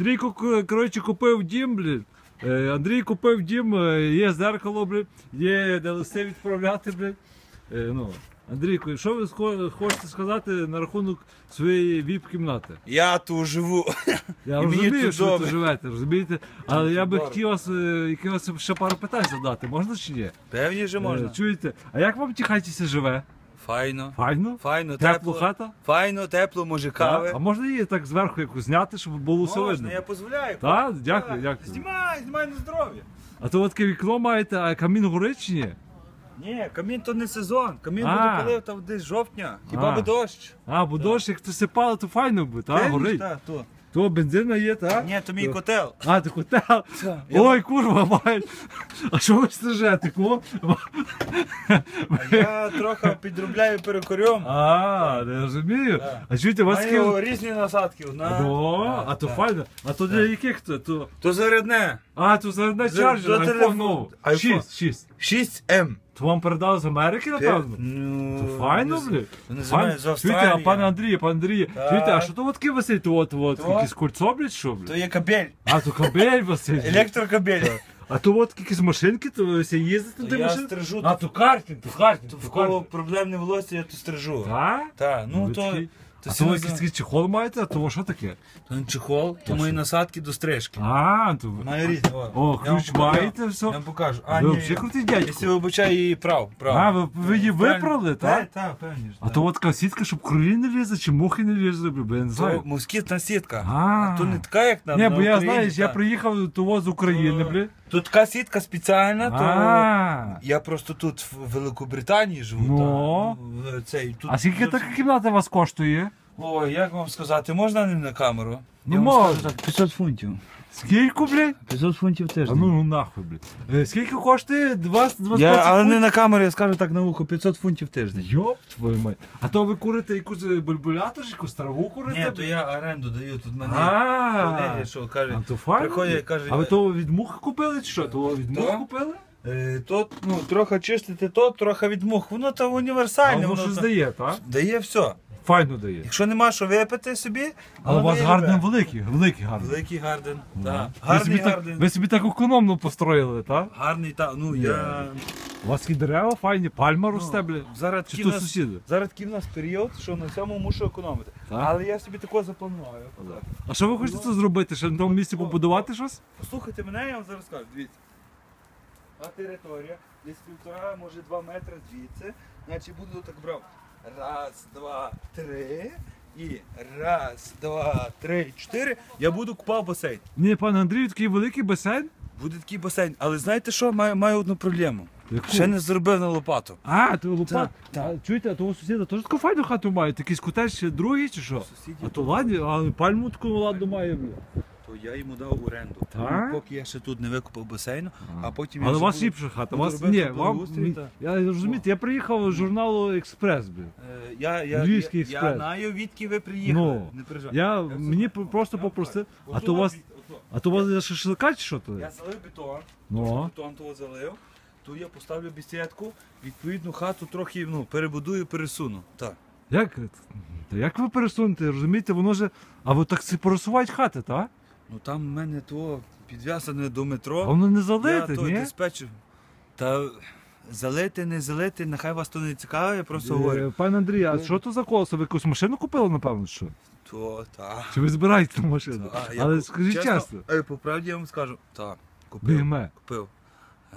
Андрійко, коротше, купив дім, блін. Е, Андрій купив дім, е, є зеркало, блін, є де листи відправляти, блін. Е, ну, Андрійко, що ви хочете сказати на рахунок своєї віп-кімнати? Я тут живу. Я І мені розумію, тут що ви добре. тут живете, розумієте? Але я би добре. хотів вас е, якихось ще пару питань задати, можна чи ні? Певні же можна. Е, Чуєте? А як вам в тій хаті живе? Файно. Файно? Файно, Тепло тепло. хата? Файно, тепло, може кави. А можна її так зверху якось зняти, щоб було все видно? Можна, я дозволяю. Так, дякую, дякую. Знімай, знімай на здоров'я. А то от таке вікно маєте, а камін горить чи ні? Ні, камін то не сезон. Камін А. буде коли там десь жовтня. Хіба А. би дощ? А, бо дощ, як то сипало, то файно би, так, горить. та, то. То бензина є, так? Ні, то мій котел. А, ти котел. Ой, курва, мають. А що ви стрижете? Кого? А я трохи підробляю перекурьом. А, не розумію. А чуєте, у вас. Маю різні насадки. Одна. О, а то файно. А то для яких то? то... Зарядне. А, то за одне За- чарджер, телефон. новий. 6, 6. 6М. То вам передали з Америки, напевно? Ну, То файно, блядь. Не з чуєте, а пане Андрій, пане Андрій, Так. чуєте, а що то от таке висить, от, от, То? кольцо, блядь, що, блядь? То є кабель. А, то кабель висить. Електрокабель. А то от якісь машинки, то ви їздить на на я машинки? стрижу, А, то- картинг, то картинг, То в кого картинг. проблемне волосся, я то стрижу. Так? Так, ну Ви то. такий- То А то якийсь такий чехол маєте, а то що таке? То не чехол, то мої насадки до стрижки. А, то. Маю різні. О, Я ключ покажу. маєте, все? Я вам покажу. А, Ви ні, взагалі крутий дядько. Якщо вибачаю її прав. прав. А, ви, ви її виправили, так? Так, так, певні ж. А то от така сітка, щоб крові не лізе, чи мухи не лізе, бля, я не То москітна сітка. А. А то не така, як на Ні, на бо я Україні, знаєш, я так. приїхав того з України, бля. Тут така сітка спеціальна, то А, я просто тут в Великобританії живу. Ну. та, в цей, тут, а скільки тут- така кімната у вас коштує? Ой, як вам сказати, можна не на камеру? Ну, я вам можна. так, 500 фунтів. Скільки, блядь? 500 фунтів теж. А ну, ну нахуй, блядь. Е, Скільки коштує? 20 20 я, але не на камеру, я скажу так на ухо, 500 фунтів тиждень. Йоп, твою мать. А то ви курите якусь е, бульбулятор, якусь траву курите? Ні, то я оренду даю, тут мене А, колеги, що а то файно. приходять кажуть, А ви то від мух купили чи що? То від мух Да. купили? е, то, ну, трохи чистити то, трохи від мух. Воно то А універсальне. воно щось то- дає, так? дає все. Файно дає. Якщо нема що випити собі, Але у вас гарден великий, великий гарден. Великий гарден. Так. Ви Гарний так, гарден. ви собі так економно построїли, так? Гарний та. Ну я. У вас такі дерева файні, пальма росте, бля. Зараз Чи то нас- сусіди? Зараз такий в нас період, що на цьому мушу економити. Так? Але я собі такого запланував. А що ви хочете це зробити? Ще на тому місці побудувати щось? Послухайте мене, я вам зараз скажу. Дивіться. А територія десь півтора, може два метри звідси. Значить буду так брав. Раз, два, три. І раз, два, три, чотири. Я буду купав басейн. Ні, пане Андрію, такий великий басейн. Буде такий басейн. Але знаєте що? Маю, маю одну проблему. Яку? Ще не зробив на лопату. А, то лопат. Так. Чуєте, а того сусіда теж таку файну хату має, якийсь котеж другий чи що? Сусідів. А то ладні, а пальму таку ладну має, бля. То я йому дав оренду. Так? Ну, Поки я ще тут не викупив басейну, а потім я Але у вже вас буду- ліпша хата. У буду вас робити ні, вам благоустрій, мі- та- я розумієте, я приїхав з журналу Експрес, бля. Е, Я, я, Львівський я, я експрес. знаю, відки ви приїхали. Ну, не переживай. Я все мені знаю. просто Я попросив. знаю. А то у вас, ото. а то у вас є шашлика чи що то? Я залив бетон, Ну. бетон того залив, то я поставлю бесідку, відповідну хату трохи ну, перебудую, пересуну. Так. Як, та як ви пересунете, розумієте, воно же. А ви так це пересувають хати, так? Ну там в мене то підв'язане до метро. А воно не я залите, то ні? диспетчер. Та залити, не залити, нехай вас то не цікавить, я просто говорю. Е, Пане Андрій, а що то за колесо? Ви якусь машину купили, напевно, що? То, та. Чи ви збираєте машину? та, я Але скажіть чесно, е, По правді я вам скажу. Так, купив. БМЕ. Купив. Е,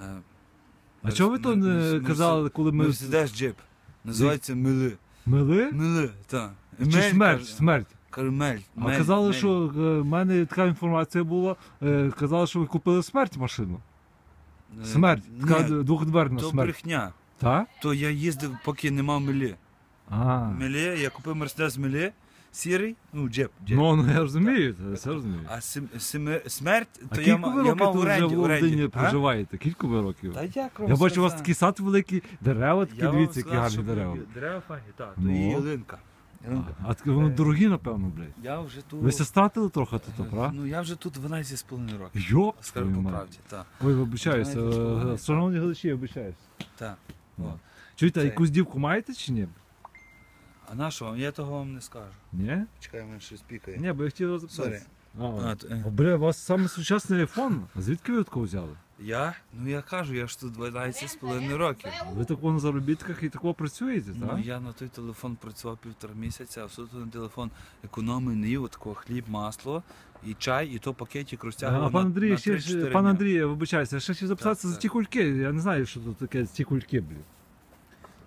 А чого ви то не казали, коли ми Мерседес джип. Називається Мили. мили? Мили, так. Чи смерть? Смерть. Кажу, мель. А казали, мель. що е, в мене така інформація була. е, Казали, що ви купили смерть машину. Е, Смерть. Така двохдверна то смерть. брехня. Так? То я їздив, поки не мав милі. А. Милі, я купив Мерседес Милі, сірий, ну джип. джип. Ну, ну я розумію, це все розумію. А сим, сим, смерть, А то я, кілька ма- ви я років мав тут вже оренді. в оренді. А? проживаєте? Кілька ви років? Та як вам Я бачу, у вас такий сад великий, дерева такі, дивіться, які гарні дерева. Дерева файні, так. То Ну. і ялинка. Ялинка. А, таке воно Е. дорогі, напевно, блядь. Я вже тут... Ви ся стратили трохи тут, правда? Ну я вже тут 12 з половиною років. Йоп, Скажу твою по мать. правді, так. Ой, вибачаюся. Знаєте, що е? Шановні глядачі, я вибачаюся. так. Ну. От. Чуєте, а Це- якусь дівку маєте чи ні? А на що вам? Я того вам не скажу. Ні? Чекай, мене щось пікає. Ні, бо я хотів вас Сорі. запитати. А, От, е. Бля, у вас саме сучасний айфон. А звідки ви такого взяли? Я? Ну я кажу, я ж тут 12 з половиною років. Ви такого на заробітках і такого працюєте, так? Ну, я на той телефон працював півтора місяця, а все на телефон їв такого хліб, масло і чай, і то пакетик розтягував А пан Андрій, на ще 3-4 пан. Андрій, я вибачаюся, я ще записатися Так, за так. ті кульки. Я не знаю, що тут таке ті кульки, блін.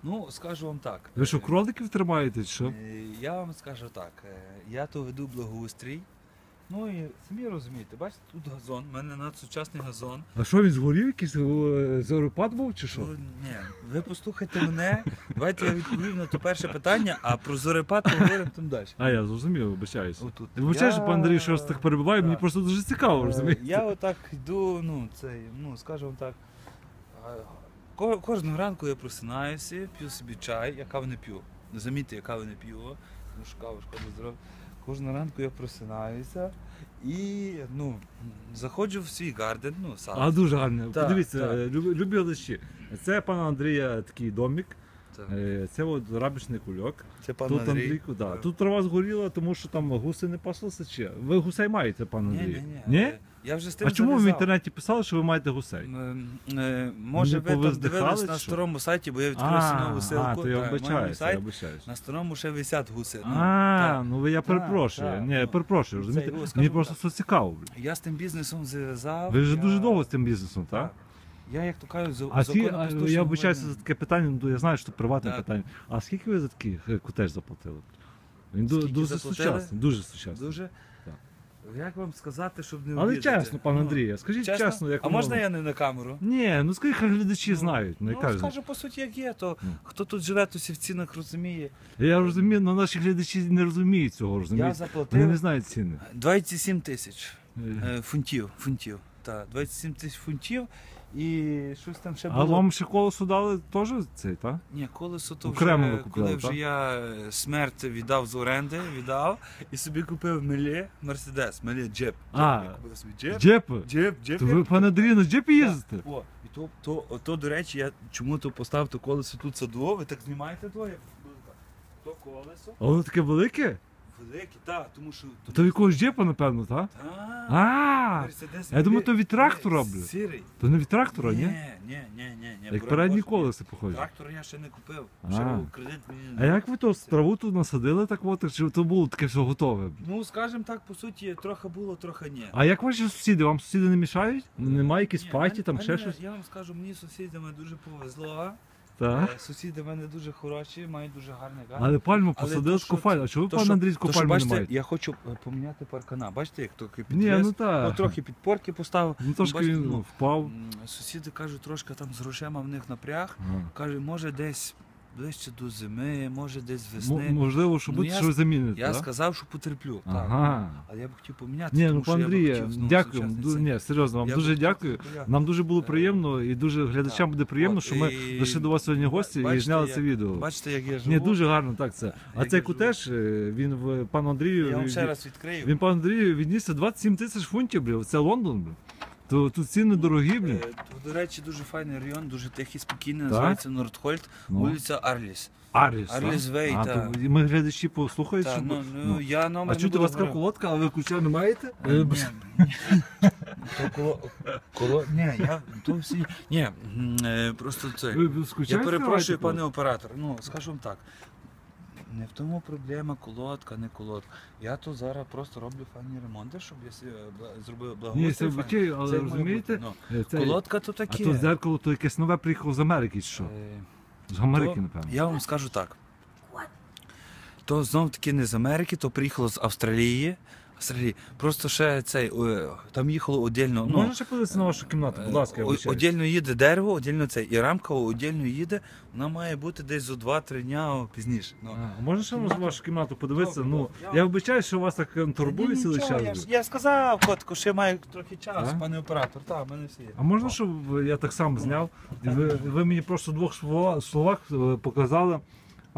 Ну, скажу вам так. Ви що, е, кроликів тримаєте, чи що? е, Я вам скажу так. е, Я то веду благоустрій. Ну і самі розумієте, бачите, тут газон, в мене надсучасний газон. А що він згорів, якийсь е, зоропад був, чи що? Ну, ні, ви послухайте мене. Давайте я відповім на то перше питання, а про зорепад поговоримо там далі. А я зрозумів, вибачаюся. Отут. Вибачаюся, Я- пан Андрій, що я вас так перебиваю, мені Так. просто дуже цікаво, Е, розумієте? Я отак йду, ну, цей, ну, скажімо так. е, ко- Кожного ранку я просинаюся, п'ю собі чай, я кави не п'ю. Замітьте, я кави не п'ю, тому що кава шкода здоров'я. Кожного ранку я просинаюся і ну, заходжу в свій гарден, ну, сад. А дуже гарно. Так, Подивіться, так. любі, глядачі. Це пана Андрія такий домик. Е, це от рабічний кульок. Це пан Тут Андрій. Андрійку, да. Тут трава згоріла, тому що там гуси не паслися чи. Ви гусей маєте, пан Ні, Андрій? ні, ні. е, Я вже з тим А чому ви в зав'язав. інтернеті писали, що ви маєте гусей? М, е, Може, Не ви там повиздихали, дивились на чи що? старому сайті, бо я відкрив собі нову а, то я так, вибачаюся, я сайт. вибачаюся. На старому ще висять гуси. Ну, А, так. ну я перепрошую. так, Ні, я перепрошую, Це розумієте? Мені просто так. це цікаво. блін. Я з тим бізнесом зв'язав. Ви вже я... дуже довго з тим бізнесом, так? Так. Я, як то кажуть, за А ці, а, я вибачаюся за таке питання, ну я знаю, що це приватне Так. питання. А скільки ви за такий е, котеж заплатили? Він ду- Скільки дуже заплатили? сучасний, дуже сучасний. Дуже. Так. Як вам сказати, щоб не Але обідати? чесно, пан Ну, Андрій, скажіть чесно, як А воно- можна я не на камеру? Ні, ну скажіть, хай глядачі знають. Ну, ну яка скажу по суті, як є, то Ну. хто тут живе, то всі в цінах розуміє. Я розумію, але наші глядачі не розуміють цього, Я розумієте? Вони заплатив не знають ціни. 27 тисяч Е, е, фунтів. фунтів. Так, 27 тисяч фунтів і щось там ще було. А вам ще колесо дали теж цей, так? Ні, колесо то Окремо ви вже, купляли, коли вже я е, смерть віддав з оренди, віддав і собі купив мелі Мерседес, мелі джип. А, Я купив собі джип. Джепи? Джип, джип. То я ви, пане Андрій, на джепі їздите? О, і то, то, то, до речі, я чому то поставив то колесо тут саду, ви так знімаєте двоє? То колесо А воно таке велике? Велике, так, тому що... То якогось джепа, напевно, так? Та, А, Мерседес я думаю, то від трактора, бля. Сірий. то не від трактора, ні, ні? ні, ні, ні. Як бро- передні боже, колеса, похоже. Трактор я ще не купив. А. Ще був кредит мені. А як ви то траву тут насадили так от, чи то було таке все готове? Ну, скажімо так, по суті, трохи було, трохи ні. А як ваші сусіди? Вам сусіди не мішають? Немає якісь Ні, паті, там ще мене- щось? Я вам скажу, мені з сусідами дуже повезло. Так. Е, Сусіди в мене дуже хороші, мають дуже гарний гарний. Але пальму посадили з кофаль. А чого ви, То, Андрій, то, що, пальму не бачите, маєте? я хочу е, поміняти паркана. Бачите, як трохи Ні, підвес, ну так. трохи підпорки поставив. Ну трошки бачите, він ну, впав. М, Сусіди кажуть, трошки там з грошима в них напряг. Ага. Каже, може десь ближче до зими, може десь М- Можливо, що Ну, буде я щось замінити, Я так? сказав, що потерплю. Так. Але я б хотів поміняти. Ні, тому ну що пан я Андрій, хотів, ну, дякую. Ду- Ні, серйозно, вам Я дуже хотів дякую. Нам дуже було Е, приємно і дуже глядачам буде приємно, От, що ми і- прийшли до вас сьогодні гості і зняли як- це відео. Бачите, як я живу. Ні, дуже гарно так це. А Як цей кутеж, е, він в пану Андрію. Я вам ще раз відкрию. Він пан Андрію віднісся 27 тисяч фунтів, блін. Це Лондон, блін. То тут ціни дорогі, блін. Е, До речі, дуже файний район, дуже тихий, спокійний, називається Нордхольд, Ну. вулиця Арліс. Аріс. Арліс? Вей, А, та. то ми глядачі послухають, Та, щоб... ну, ну. ну, я номер А не чути у буду вас говорити. колодка, а ви ключа не маєте? Е, Е, ні, ні. То коло, коло, ні, я, то всі, ні, м, е, просто це. Ви Я перепрошую, пане оператор. Ну, скажу вам так. Не в тому проблема, колодка, не колодка. Я то зараз просто роблю файні ремонти, щоб я е, зробив Ні, це вичай, але Це розумієте? бути, ну. Е, це- Колодка то А то зеркало, то якесь нове приїхало з Америки, що? Е, З Америки, то напевно. Я вам скажу так. То знов таки не з Америки, то приїхало з Австралії. Австралії. Просто ще цей, е, там їхало отдельно. Ну, Можна ще подивитися на вашу кімнату, будь ласка, я О- вибачаюсь. Отдельно їде дерево, отдельно це і рамка, отдельно їде. Вона має бути десь за 2-3 дня пізніше. Ну. А, Можна ще на вашу кімнату подивитися? Добре, Ну, добре. Я- вибачаю, що вас так е, турбує цілий нічого. Я, я сказав, котику, ще маю трохи часу, А? пане оператор. Так, в мене все є. А можна, щоб я так само зняв? І ви, ви мені просто в двох слова- словах е, показали.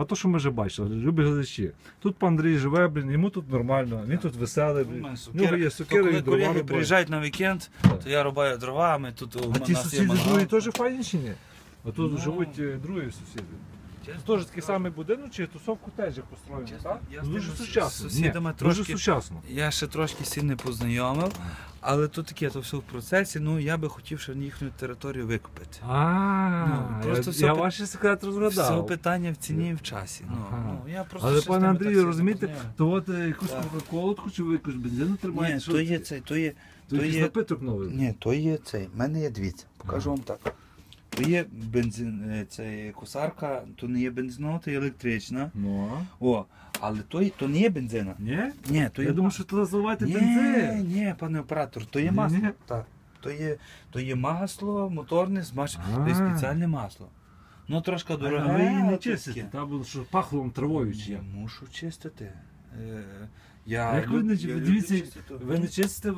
А то, що ми вже бачили, любі глядачі. Тут пан Андрій живе, блін, йому тут нормально, він тут веселий, блін. мене нього є сокири коли і дрова колеги рубає. приїжджають на вікенд, то я рубаю дровами, тут у А ті нас є сусіди мангал. другі теж файні чи ні? А тут Ну. живуть е, другі сусіди. Теж такий самий будинок, чи тусовку теж як построєно, так? я з Дуже тими сучасно. сусідами Ні, трошки- Дуже сучасно. Я ще трошки сильно не познайомив, але то таке, то все в процесі. Ну я би хотів ще їхню територію викупити. А, Ну, просто я, все я пи- ваші секрети Все розгадав. питання в ціні і в часі. Ну, Ага. ну, я просто Але ще з пане ними Андрію, розумієте, то от е, якусь Так. кока-колу хочу, ви якусь бензину тримаєте, Ні, що то є цей, то є. то то якийсь є- напиток новий. Ні, то є цей. У мене є дивіться. Покажу вам так. То є бензин, е, це косарка, то не є бензинова, то є електрична. Ну. О, але то, то не є бензина. Ні? Ні, то є Я думав, що туди заливаєте бензин. ні, ні, пане оператор, то є масло. Так. То є, то є масло, моторне, змаш... то є спеціальне масло. Ну трошки А дороге. ви її не чистите, та було, що пахло вам травою чи Я як? мушу чистити. Е, я Як ви не я люблю дивіться, чистити. ви не чистите,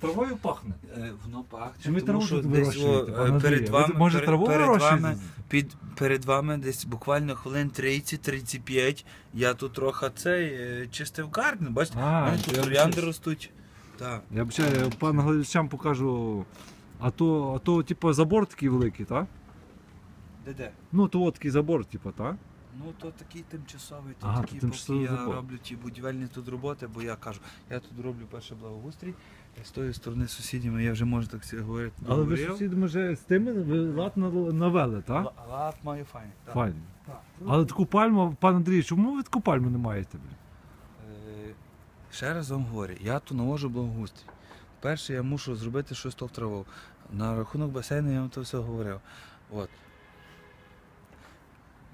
травою пахне? Е, Воно пахне, Чи ви тому траву що тут десь о, вирощуєте? е, пане перед Андрію? вами, Ви, може перед, траву перед вирощуєте? вами, під, перед вами десь буквально хвилин 30-35 я тут трохи цей е, чистив гарден, бачите, А, в тут я троянди бачу. ростуть. Так. Я б ще пан глядачам покажу. А то, а то, типу, забор такий великий, так? Де де? Ну, то от такий забор, типу, так? Ну то такий тимчасовий, то Ага, такий, тимчасовий поки я забор. роблю ті будівельні тут роботи, бо я кажу, я тут роблю перше благоустрій, з тої сторони з сусідями я вже можу так всі говорити. Але ви договорив. з сусідами вже з тими ви лад нав- навели, так? Ла- Лад маю файний. так. Файно. Так. Але таку пальму, пан Андрій, чому ви таку пальму не маєте? блін? Е, Ще раз вам говорю, я тут навожу благоустрій. Перше, я мушу зробити щось то в траву. На рахунок басейну я вам то все говорив.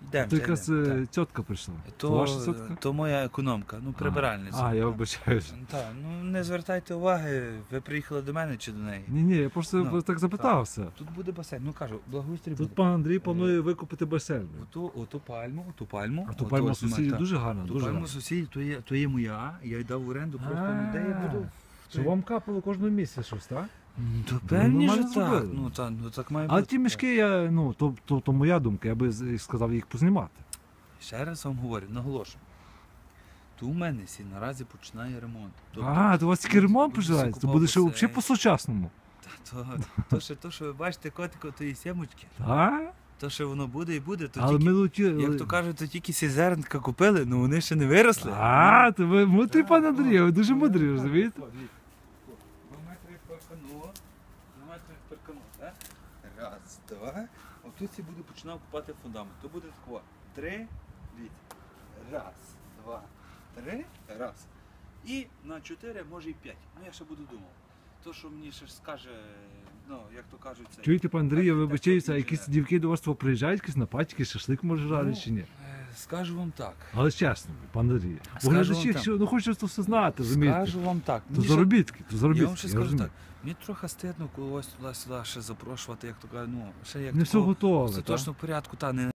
Йдемо. То якась е, тітка прийшла. То, Ваша тітка? то моя економка, ну прибиральниця. А, я вибачаюся. Так, ну не звертайте уваги, ви приїхали до мене чи до неї. Ні, ні, я просто Ну, так запитався. Тут буде басейн. Ну кажу, благоустрій Тут пан Андрій планує викупити басейн. Оту, оту пальму, оту пальму. А ту оту пальму ось сусідів дуже гарна, Ту дуже пальму гарна. сусідів, то є, то є моя, я їй дав в оренду, просто А, людей я буду. Що вам капало кожного місяця щось, так? М, То певні нормально ж так. зробили. Ну так, ну так має Але бути. ті мішки, я, ну, то, то, то моя думка, я би з- сказав їх познімати. Ще раз вам говорю, наголошую. То у мене сі наразі починає ремонт. Тобто, А, то у вас тільки ремонт буде починається, то буде ще взагалі по-сучасному. Та, то, то, що, то, що ви бачите котико, то і сімочки. Так? То, що воно буде і буде, то Але тільки, ми летіли. як то кажуть, то тільки сізернка купили, ну вони ще не виросли. А, то ви мудрий пан Андрій, ви дуже мудрі, розумієте перкануло. Два метри перкануло, так? Раз, два. Отут я буду починав купати фундамент. То буде тако. Три, дивіться. Раз, два, три, раз. І на чотири, може і п'ять. Ну я ще буду думав. То, що мені ще скаже, ну, як то кажуть, це. Чуєте, пан Андрій, я вибачаюся, а якісь дівки до вас приїжджають, якісь на патіки, шашлик може жарити Ну, чи ні? Скажу вам так. Але чесно, пан Андрій. Бо глядачі, якщо ну хочуть то все знати, розумієте? Скажу вам так. То Мені заробітки, то Я вам ще я скажу розумію. так. Мені трохи стидно когось туди-сюди ще запрошувати, як то кажуть, ну, ще як Не все такого готове. Це так? точно в порядку, та не